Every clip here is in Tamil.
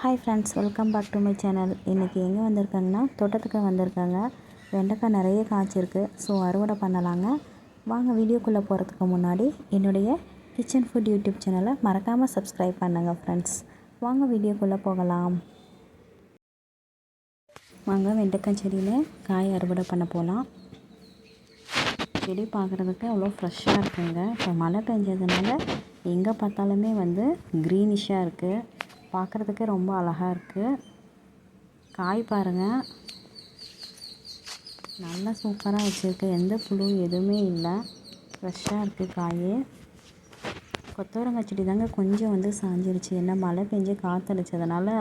Hi friends welcome back to my channel இன்றைக்கி எங்கே வந்திருக்காங்கன்னா தோட்டத்துக்கு வந்திருக்காங்க. வெண்டைக்காய் நிறைய காய்ச்சிருக்கு. ஸோ அறுவடை பண்ணலாங்க. வாங்க வீடியோக்குள்ளே போகிறதுக்கு முன்னாடி என்னுடைய கிச்சன் ஃபுட் யூடியூப் சேனலை மறக்காமல் சப்ஸ்கிரைப் பண்ணுங்கள் ஃப்ரெண்ட்ஸ் வாங்க வீடியோக்குள்ளே போகலாம். வாங்க வெண்டைக்காய் செடியில் காய் அறுவடை பண்ண போகலாம் செடி பார்க்குறதுக்கு அவ்வளோ ஃப்ரெஷ்ஷாக இருக்குங்க. இப்போ மழை பெஞ்சதுனால எங்கே பார்த்தாலுமே வந்து க்ரீனிஷாக இருக்குது பார்க்குறதுக்கே ரொம்ப அழகாக இருக்குது காய் பாருங்கள் நல்லா சூப்பராக வச்சுருக்கு. எந்த புழு எதுவுமே இல்லை. ஃப்ரெஷ்ஷாக இருக்குது காய். கொத்தவரங்காய் செடி தாங்க கொஞ்சம் வந்து சாஞ்சிருச்சு. ஏன்னா மழை பெஞ்சு காற்றடிச்சதுனால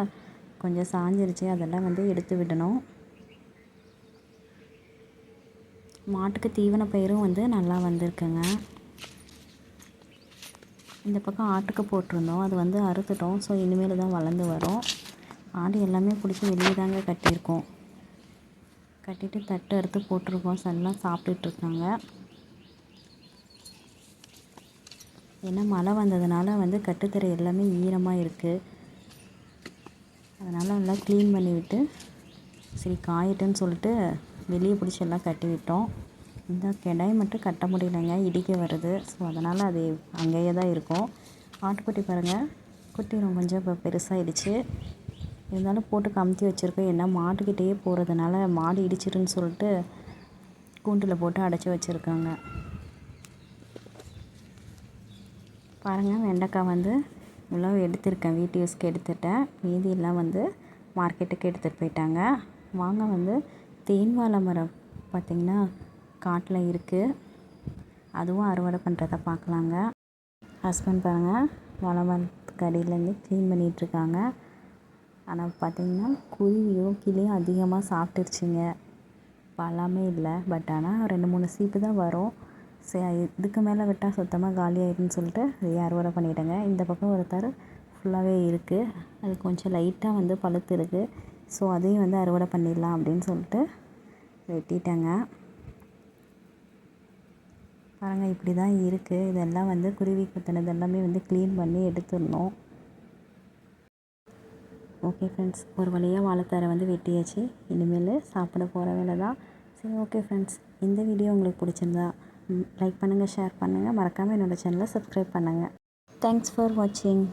கொஞ்சம் சாஞ்சிருச்சு. அதெல்லாம் வந்து எடுத்து விடணும். மாட்டுக்கு தீவன பயிரும் வந்து நல்லா வந்திருக்குங்க. இந்த பக்கம் ஆட்டுக்கு போட்டிருந்தோம். அது வந்து அறுத்துட்டோம். ஸோ இனிமேல் தான் வளர்ந்து வரும். ஆடு எல்லாமே பிடிச்சி வெளியே தாங்க கட்டியிருக்கோம். கட்டிட்டு தட்டு அறுத்து போட்டிருக்கோம். எல்லாம் சாப்பிட்டுட்ருக்காங்க. ஏன்னா மழை வந்ததுனால வந்து கட்டுத்தரை எல்லாமே ஈரமாக இருக்குது அதனால் நல்லா க்ளீன் பண்ணி விட்டு சரி காயட்டுன்னு சொல்லிட்டு வெளியே பிடிச்சி எல்லாம் கட்டி விட்டோம் இந்த கிடாய் மட்டும் கட்ட முடியலைங்க இடிக்க வருது. ஸோ அதனால் அது அங்கேயே தான் இருக்கும். ஆட்டுக்குட்டி பாருங்கள் குட்டி ரொம்ப கொஞ்சம் இப்போ பெருசாகிடுச்சு இருந்தாலும் போட்டு கமுத்தி வச்சுருக்கோம். ஏன்னா மாட்டுக்கிட்டேயே போகிறதுனால மாடு இடிச்சிருன்னு சொல்லிட்டு கூண்டில் போட்டு அடைச்சி வச்சுருக்காங்க. பாருங்கள் வெண்டைக்காய் வந்து இவ்வளோ எடுத்திருக்கேன். வீட்டு யூஸ்க்கு எடுத்துட்டேன். மீதியெல்லாம் வந்து மார்க்கெட்டுக்கு எடுத்துகிட்டு போயிட்டாங்க. வாங்க வந்து தேன் வாழை மரம் பார்த்திங்கன்னா காட்டில் இருக்குது அதுவும் அறுவடை பண்ணுறத பார்க்கலாங்க. ஹஸ்பண்ட் பாருங்கள் வாழை மரத்துக்கு அடியிலேருந்து க்ளீன் பண்ணிகிட்ருக்காங்க ஆனால் பார்த்திங்கன்னா குருவியும் கிளியும் அதிகமாக சாப்பிட்டுருச்சிங்க. பழமே இல்லை. பட் ஆனால் ரெண்டு மூணு சீப்பு தான் வரும். சரி இதுக்கு மேலே விட்டால் சுத்தமாக காலியாகிடுன்னு சொல்லிட்டு அதையே அறுவடை பண்ணிட்டேங்க. இந்த பக்கம் ஒருத்தர் ஃபுல்லாகவே இருக்குது அது கொஞ்சம் லைட்டாக வந்து பழுத்து இருக்குது ஸோ அதையும் வந்து அறுவடை பண்ணிடலாம் அப்படின்னு சொல்லிட்டு வெட்டிட்டேங்க. பாருங்கள் இப்படி தான் இருக்குது இதெல்லாம் வந்து குருவி குத்தினது எல்லாமே வந்து க்ளீன் பண்ணி எடுத்துடணும். ஓகே ஃப்ரெண்ட்ஸ் ஒரு வழியாக வாழைத்தாரை வந்து வெட்டியாச்சு. இனிமேல் சாப்பிட போகிற வேலை தான் சரி ஓகே ஃப்ரெண்ட்ஸ் இந்த வீடியோ உங்களுக்கு பிடிச்சிருந்தா லைக் பண்ணுங்கள் ஷேர் பண்ணுங்கள் மறக்காமல் என்னோடய சேனலை சப்ஸ்கிரைப் பண்ணுங்கள் தேங்க்ஸ் ஃபார் வாட்சிங்